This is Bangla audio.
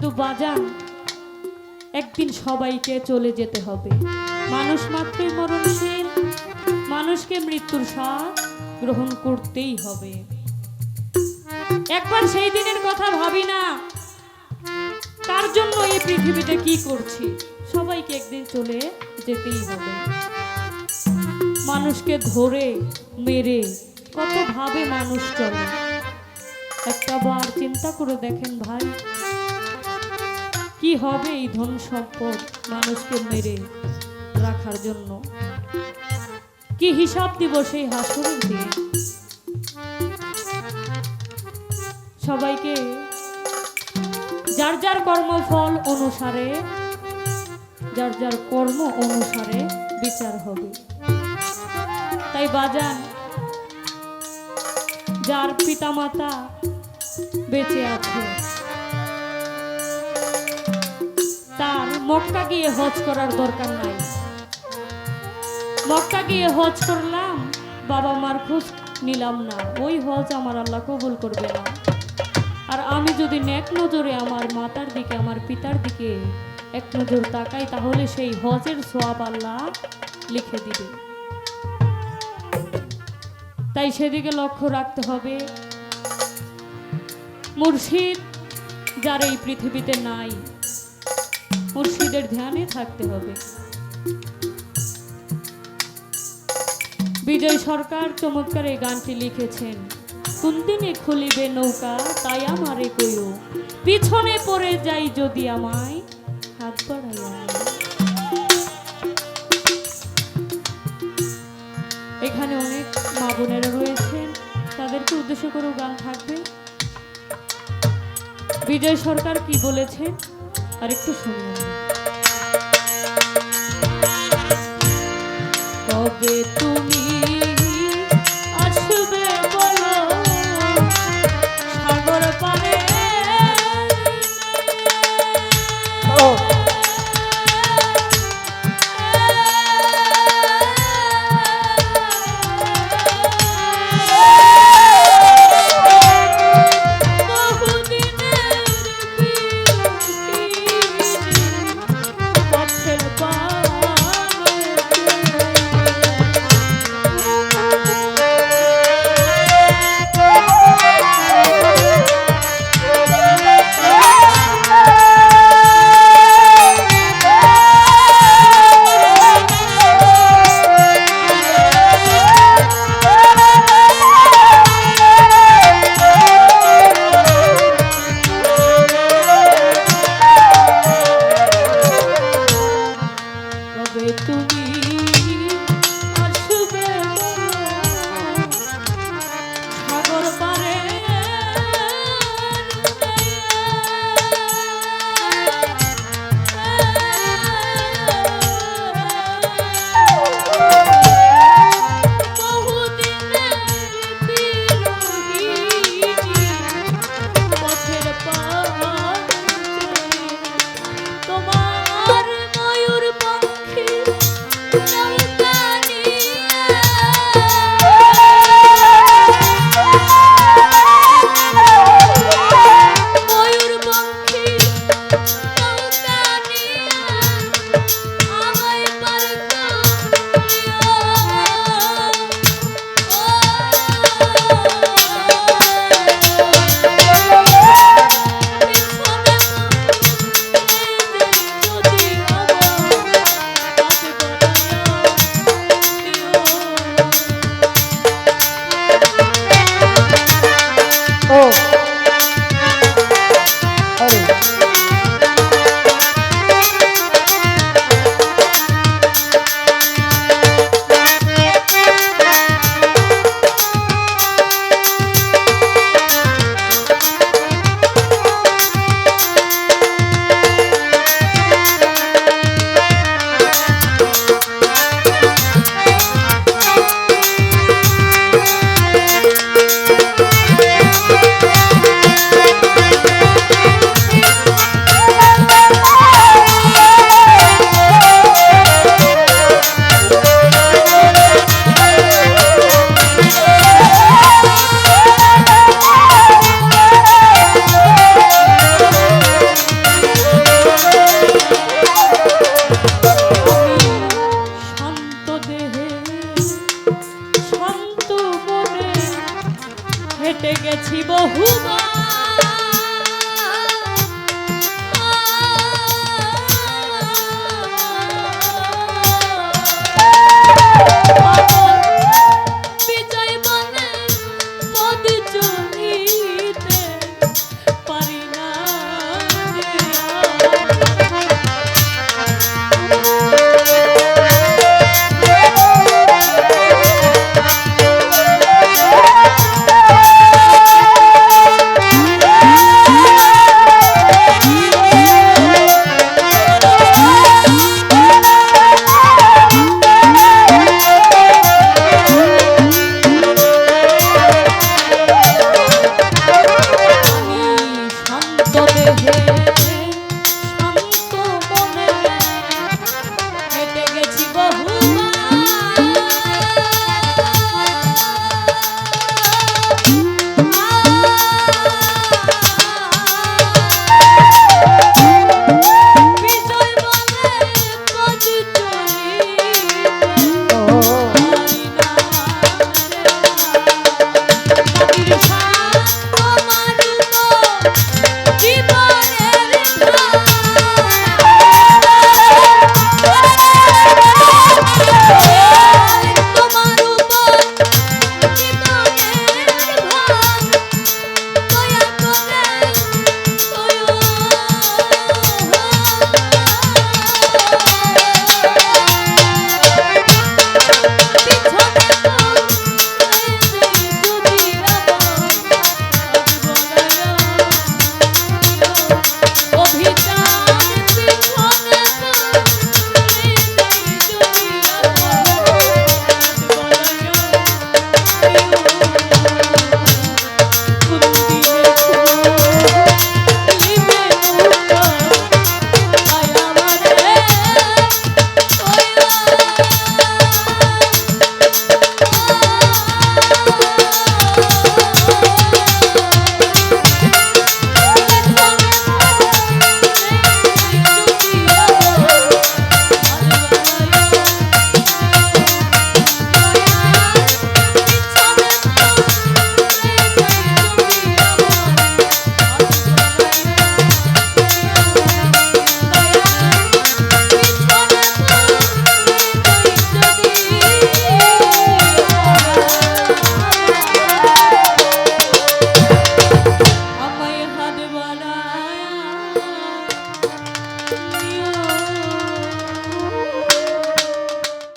কিন্তু বাজান, একদিন সবাইকে চলে যেতে হবে। মানুষ মাত্রই মরণশীল, মানুষকে মৃত্যুর স্বাদ গ্রহণ করতেই হবে। একবার সেই দিনের কথা ভাবি না, তার জন্য এই পৃথিবীতে কি করছি? সবাইকে একদিন চলে যেতেই হবে। মানুষকে ধরে, মেরে কত ভাবে মানুষ চলে? একটা বার চিন্তা করে দেখেন ভাই কি হবে এই ধন সম্পদ মানুষকে মেরে রাখার জন্য? কি হিসাব দিব সেই হাসুরের দিয়ে সবাইকে যার যার কর্মফল অনুসারে, যার যার কর্ম অনুসারে বিচার হবে। তাই বাজান, যার পিতামাতা বেঁচে আছে মক্কা গিয়ে হজ করার দরকার নাই। মক্কা গিয়ে হজ করলাম, বাবা মার খোঁজ নিলাম না। ওই হজ আমার আল্লাহ কবুল করবে না। আর আমি যদি নেক নজরে আমার মাতার দিকে, আমার পিতার দিকে এক নজর তাকাই, তাহলে সেই হজের সোয়াব আল্লাহ লিখে দিবে। তাই সেদিকে লক্ষ্য রাখতে হবে। মুর্শিদ, যার এই পৃথিবীতে নাই মুর্শিদের ধ্যানে থাকতে হবে। বিজয় সরকার চমৎকার এই গানটি লিখেছেন। কোন খুলিবে নৌকা, তাই আমারে কইও, পিছনে পড়ে যাই যদি আমায় হাত বাড়াইয়া এখানে অনেক মা বোনেরা রয়েছেন, তাদেরকে উদ্দেশ্য করেও গান থাকবে। বিজয় সরকার কি বলেছেন? আর একটু শুনুন। তবে তুমি আসবে বলো সাগর পারে। বহুদিনের